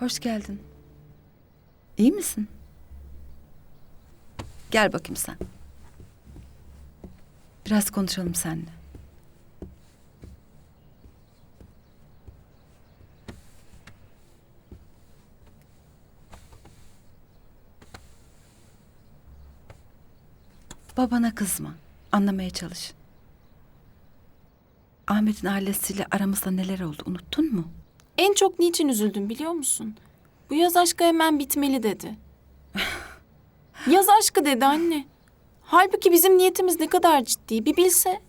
hoş geldin. İyi misin? Gel bakayım sen. Biraz konuşalım seninle. Babana kızma. Anlamaya çalış. Ahmet'in ailesiyle aramızda neler oldu unuttun mu? En çok niçin üzüldüm biliyor musun? Bu yaz aşkı hemen bitmeli dedi. yaz aşkı dedi anne. Halbuki bizim niyetimiz ne kadar ciddi bir bilse.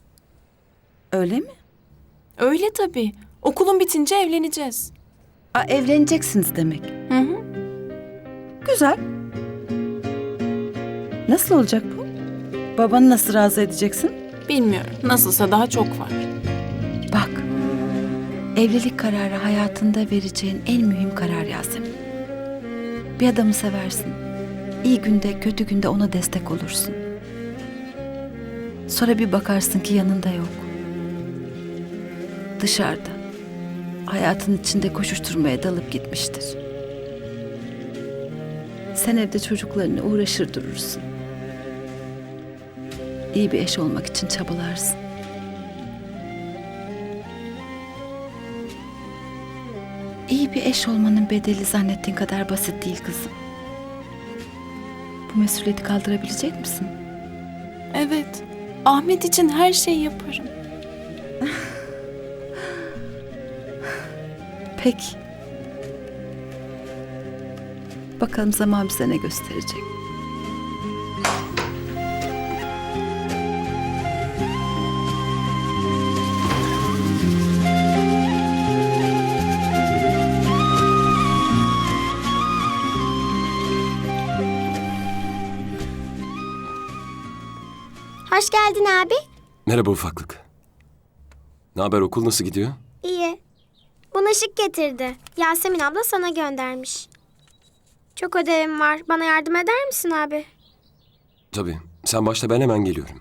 Öyle mi? Öyle tabii. Okulun bitince evleneceğiz. Aa, evleneceksiniz demek. Hı hı. Güzel. Nasıl olacak bu? Babanı nasıl razı edeceksin? Bilmiyorum. Nasılsa daha çok var. Evlilik kararı hayatında vereceğin en mühim karar Yasemin. Bir adamı seversin. İyi günde, kötü günde ona destek olursun. Sonra bir bakarsın ki yanında yok. Dışarıda. Hayatın içinde koşuşturmaya dalıp gitmiştir. Sen evde çocuklarını uğraşır durursun. İyi bir eş olmak için çabalarsın. İyi bir eş olmanın bedeli zannettiğin kadar basit değil kızım. Bu mesuliyeti kaldırabilecek misin? Evet. Ahmet için her şeyi yaparım. Peki. Bakalım zaman bize ne gösterecek. Hoş geldin abi. Merhaba ufaklık. Ne haber okul nasıl gidiyor? İyi. Bulaşık getirdi. Yasemin abla sana göndermiş. Çok ödevim var. Bana yardım eder misin abi? Tabii. Sen başla ben hemen geliyorum.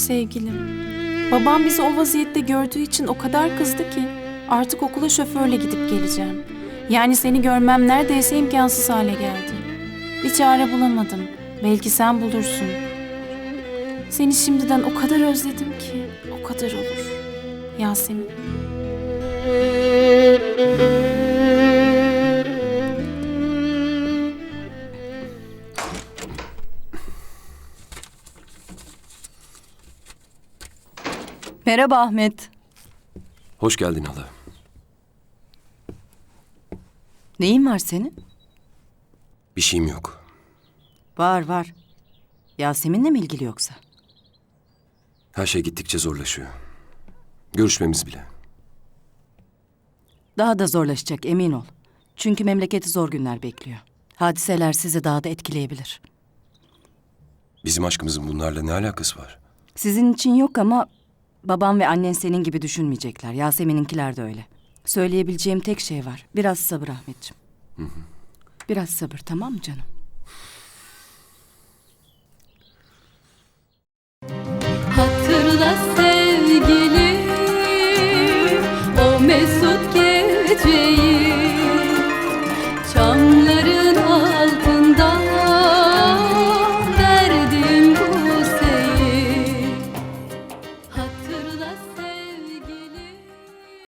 Sevgilim. Babam bizi o vaziyette gördüğü için o kadar kızdı ki artık okula şoförle gidip geleceğim. Yani seni görmem neredeyse imkansız hale geldi. Bir çare bulamadım. Belki sen bulursun. Seni şimdiden o kadar özledim ki o kadar olur. Yasemin. Merhaba Ahmet. Hoş geldin hala. Neyin var senin? Bir şeyim yok. Var var. Yasemin'le mi ilgili yoksa? Her şey gittikçe zorlaşıyor. Görüşmemiz bile. Daha da zorlaşacak emin ol. Çünkü memleketi zor günler bekliyor. Hadiseler sizi daha da etkileyebilir. Bizim aşkımızın bunlarla ne alakası var? Sizin için yok ama babam ve annen senin gibi düşünmeyecekler. Yasemin'inkiler de öyle. Söyleyebileceğim tek şey var. Biraz sabır Ahmetciğim. Biraz sabır tamam mı canım?